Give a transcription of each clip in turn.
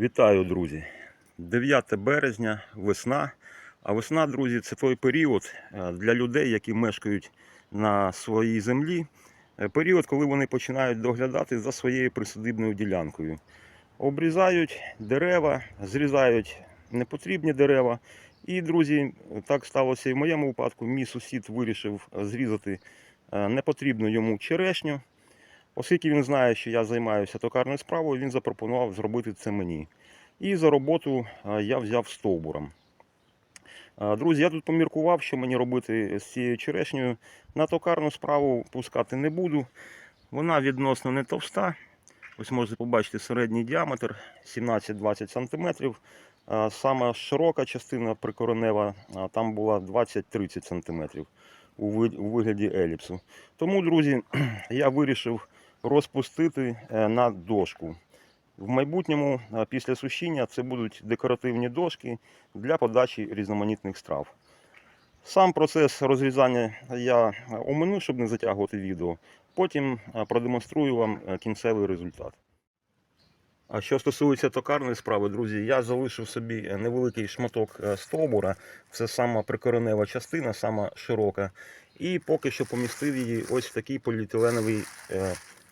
Вітаю, друзі! 9 березня, весна. А весна, друзі, це той період е, для людей, які мешкають на своїй землі. е, Період, коли вони починають доглядати за своєю присадибною ділянкою. Обрізають дерева, зрізають непотрібні дерева. І, друзі, так сталося і в моєму випадку. Мій сусід вирішив зрізати е, непотрібну йому черешню. Оскільки він знає, що я займаюся токарною справою, він запропонував зробити це мені. І за роботу е, я взяв стовбуром. Е, Друзі, я тут поміркував, що мені робити з цією черешнею. На токарну справу пускати не буду. Вона відносно не товста. Ось можете побачити середній діаметр 17-20 см. Е, Сама широка частина прикоренева там була 20-30 см у вигляді еліпсу. Тому, друзі, я вирішив розпустити е, на дошку. В майбутньому, е, після сушіння, це будуть декоративні дошки для подачі різноманітних страв. Сам процес розрізання я е, омину, щоб не затягувати відео. Потім продемонструю вам кінцевий результат. А що стосується токарної справи, друзі, я залишив собі невеликий шматок стовбура. Це сама прикоренева частина, сама широка. І поки що помістив її ось в такий поліетиленовий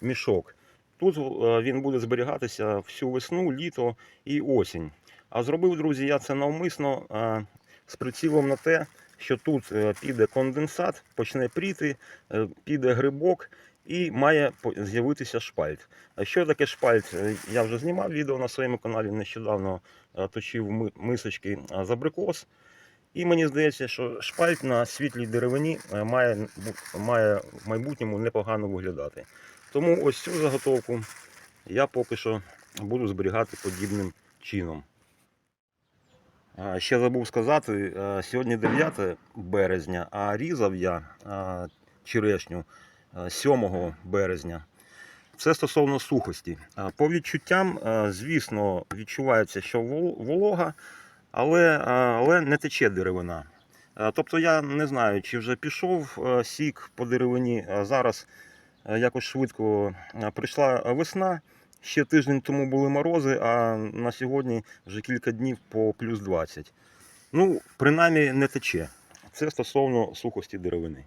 мішок. Тут е, він буде зберігатися всю весну, літо і осінь. А зробив, друзі, я це навмисно е, з прицілом на те, що тут е, піде конденсат, почне пріти, піде грибок і має з'явитися шпальт. Що таке шпальт? Я вже знімав відео на своєму каналі, нещодавно точив мисочки з абрикос. І мені здається, що шпальт на світлій деревині має, має в майбутньому непогано виглядати. Тому ось цю заготовку я поки що буду зберігати подібним чином. Ще забув сказати, сьогодні 9 березня, а різав я черешню е, 7 березня. Це стосовно сухості. По відчуттям, звісно, відчувається, що волога, але, але не тече деревина. Тобто я не знаю, чи вже пішов сік по деревині. а Зараз якось швидко е, прийшла весна. Ще тиждень тому були морози, а на сьогодні вже кілька днів по плюс 20. Ну, принаймні не тече. Це стосовно сухості деревини.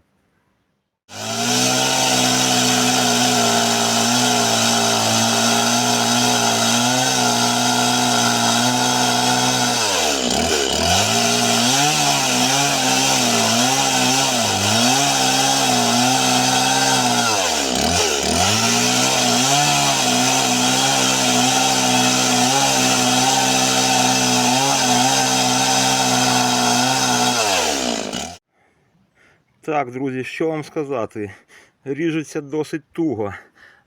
Так, друзі, що вам сказати? Ріжеться досить туго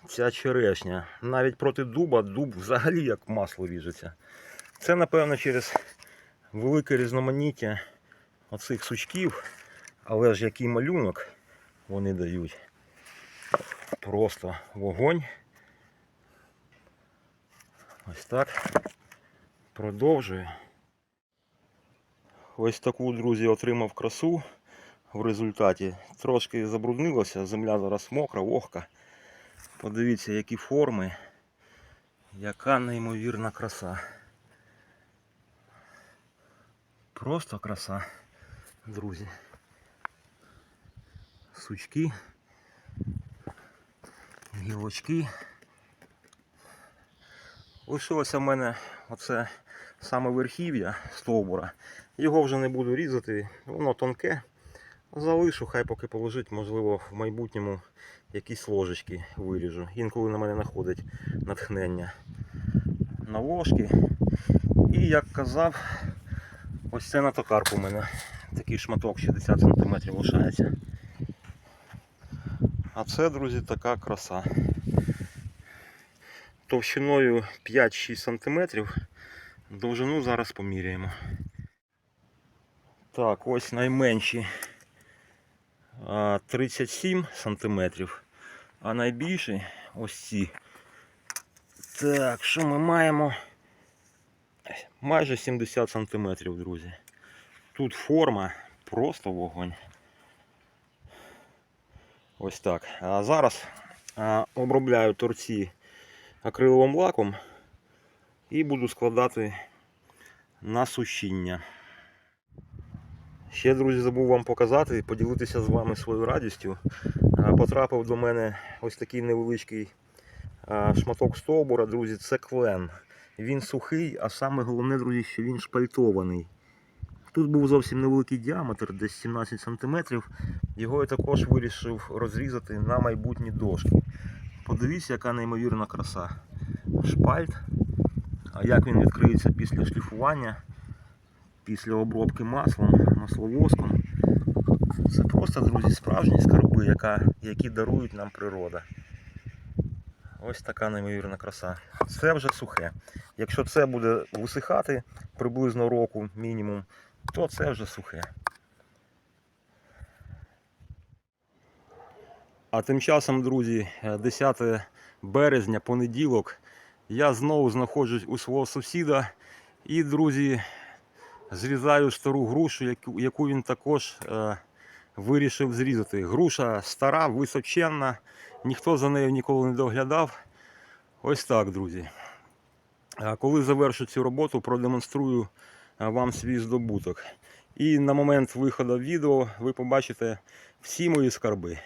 ця черешня. Навіть проти дуба дуб взагалі як масло ріжеться. Це, напевно, через велике різноманіття оцих сучків, але ж який малюнок вони дають. Просто вогонь. Ось так. Продовжую. Ось таку, друзі, отримав красу в результаті. Трошки забруднилося, земля зараз мокра, вогка. Подивіться, які форми, яка неймовірна краса. Просто краса, друзі. Сучки, гілочки. Лишилося в мене оце саме верхів'я стовбура. Його вже не буду різати, воно тонке. Залишу, хай поки положить, можливо, в майбутньому якісь ложечки виріжу. Інколи на мене знаходить натхнення на ложки. І як казав, ось це на токарку у мене. Такий шматок 60 см лишається. А це, друзі, така краса. Товщиною 5-6 см. Довжину зараз поміряємо. Так, ось найменші 37 сантиметрів, а найбільші ось ці. Так, що ми маємо? Майже 70 сантиметрів, друзі. Тут форма просто вогонь. Ось так. А зараз обробляю торці акриловим лаком і буду складати на сушіння. Ще, друзі, забув вам показати, поділитися з вами своєю радістю. Потрапив до мене ось такий невеличкий шматок стовбура, друзі, це клен. Він сухий, а саме головне, друзі, що він шпальтований. Тут був зовсім невеликий діаметр, десь 17 см. Його я також вирішив розрізати на майбутні дошки. Подивіться, яка неймовірна краса. Шпальт. А як він відкриється після шліфування, після обробки маслом, масловоском. Це просто, друзі, справжні скарби, яка, які дарують нам природа. Ось така неймовірна краса. Це вже сухе. Якщо це буде висихати приблизно року мінімум, то це вже сухе. А тим часом, друзі, е, 10 березня, понеділок, я знову знаходжусь у свого сусіда і, друзі, зрізаю стару грушу, яку, він також е, вирішив зрізати. Груша стара, височенна, ніхто за нею ніколи не доглядав. Ось так, друзі. Коли завершу цю роботу, продемонструю вам свій здобуток. І на момент виходу відео ви побачите всі мої скарби.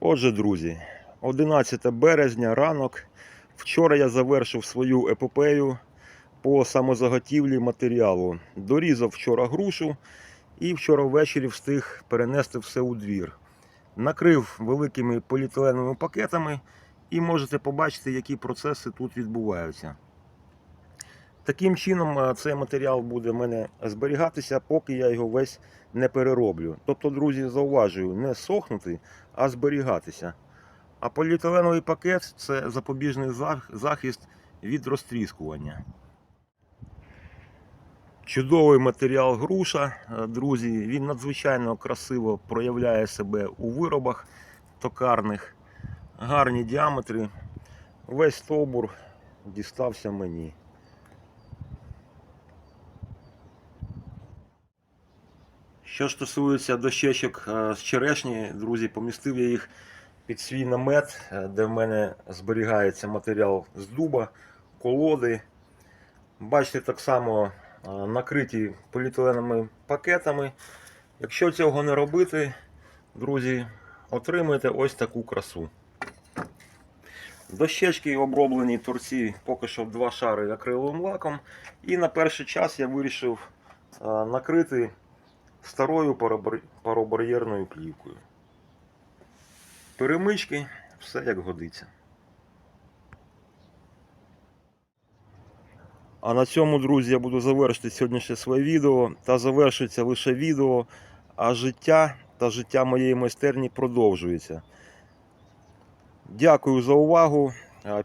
Отже, друзі, 11 березня, ранок. Вчора я завершив свою епопею по самозаготівлі матеріалу. Дорізав вчора грушу і вчора ввечері встиг перенести все у двір. Накрив великими поліетиленовими пакетами і можете побачити, які процеси тут відбуваються. Таким чином, е, цей матеріал буде в мене зберігатися, поки я його весь не перероблю. Тобто, друзі, зауважую, не сохнути, а зберігатися. А поліетиленовий пакет це запобіжний захист від розтріскування. Чудовий матеріал груша, е, друзі. Він надзвичайно красиво проявляє себе у виробах токарних. Гарні діаметри. Весь стовбур дістався мені. Що стосується дощечок е, з черешні, друзі, помістив я їх під свій намет, е, де в мене зберігається матеріал з дуба, колоди. Бачите, так само накриті поліетиленовими пакетами. Якщо цього не робити, друзі, отримаєте ось таку красу. Дощечки оброблені торці поки що в два шари акриловим лаком. І на перший час я вирішив е, накрити старою паробар'єрною плівкою. Перемички, все як годиться. А на цьому, друзі, я буду завершити сьогоднішнє своє відео. Та завершується лише відео, а життя та життя моєї майстерні продовжується. Дякую за увагу.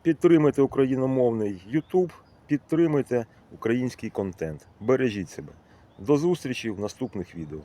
Підтримайте україномовний YouTube, підтримуйте український контент. Бережіть себе. До зустрічі в наступних відео.